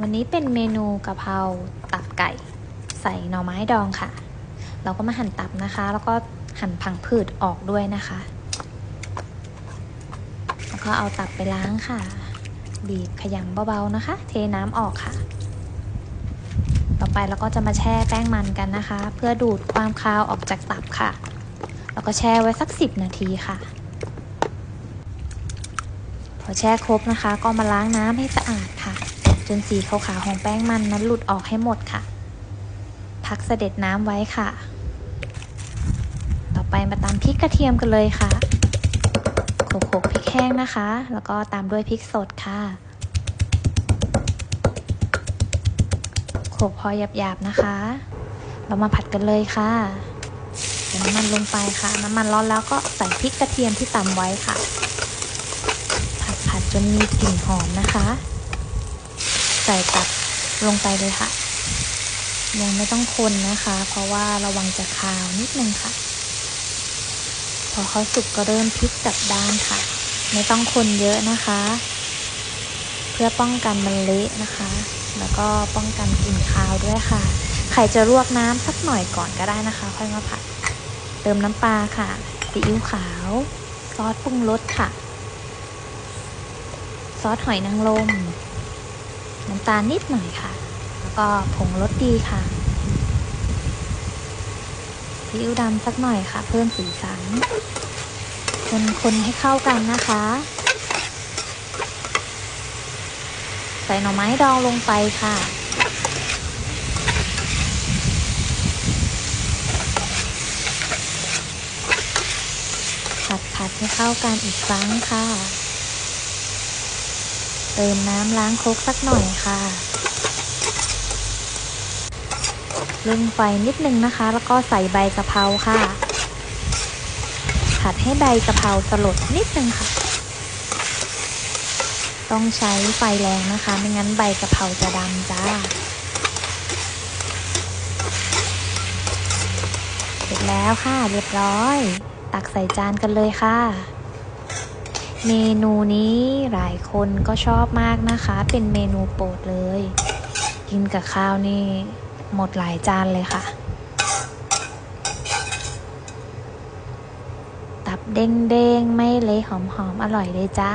วันนี้เป็นเมนูกะเพราตับไก่ ใส่หน่อไม้ดองค่ะ เราก็มาหั่นตับนะคะ แล้วก็หั่นผังผืดออกด้วยนะคะ แล้วก็เอาตับไปล้างค่ะ บีบขยำเบาๆนะคะ เทน้ำออกค่ะ ต่อไปเราก็จะมาแช่แป้งมันกันนะคะ เพื่อดูดความคาวออกจากตับค่ะ แล้วก็แช่ไว้สัก 10 นาทีค่ะพอแช่ครบนะคะ ก็มาล้างน้ำให้สะอาดค่ะ จนสีขาวๆของแป้งมันนั้นหลุดออกให้หมดค่ะ พักเสด็จน้ำไว้ค่ะ ต่อไปมาตำพริกกระเทียมกันเลยค่ะโขลกๆพริกแห้งนะคะ แล้วก็ตามด้วยพริกสดค่ะโขกพอหยาบๆนะคะ เรามาผัดกันเลยค่ะใส่น้ำมันลงไปค่ะ น้ำมันร้อนแล้วก็ใส่พริกกระเทียมที่ตำไว้ค่ะ ผัดผัดจนมีกลิ่นหอมนะคะ ใส่ตับลงไปเลยค่ะ ยังไม่ต้องคนนะคะ เพราะว่าระวังจะคาวนิดนึงค่ะ พอเขาสุกก็เริ่มพลิกกลับด้านค่ะ ไม่ต้องคนเยอะนะคะ เพื่อป้องกันมันเละนะคะ แล้วก็ป้องกันกลิ่นคาวด้วยค่ะ ไข่จะลวกน้ำสักหน่อยก่อนก็ได้นะคะ ค่อยมาผัด เติมน้ำปลาค่ะซีอิ๊วขาว ซอสปรุงรสค่ะ ซอสหอยนางรม น้ำตาลนิดหน่อยค่ะ แล้วก็ผงรสดีค่ะซีอิ๊วดำสักหน่อยค่ะ เพิ่มสีสันคนคนให้เข้ากันนะคะ ใส่หน่อไม้ดองลงไปค่ะ ผัดผัดให้เข้ากันอีกครั้งค่ะ เติมน้ำล้างครกสักหน่อยค่ะเร่งไฟนิดนึงนะคะ แล้วก็ใส่ใบกะเพราค่ะ ผัดให้ใบกะเพราสลดนิดนึงค่ะ ต้องใช้ไฟแรงนะคะ ไม่งั้นใบกะเพราจะดำจ้า เสร็จแล้วค่ะ เรียบร้อย ตักใส่จานกันเลยค่ะ เมนูนี้หลายคนก็ชอบมากนะคะ เป็นเมนูโปรดเลย กินกับข้าวนี่หมดหลายจานเลยค่ะ ตับเด้งๆ ไม่เละหอมๆ อร่อยเลยจ้า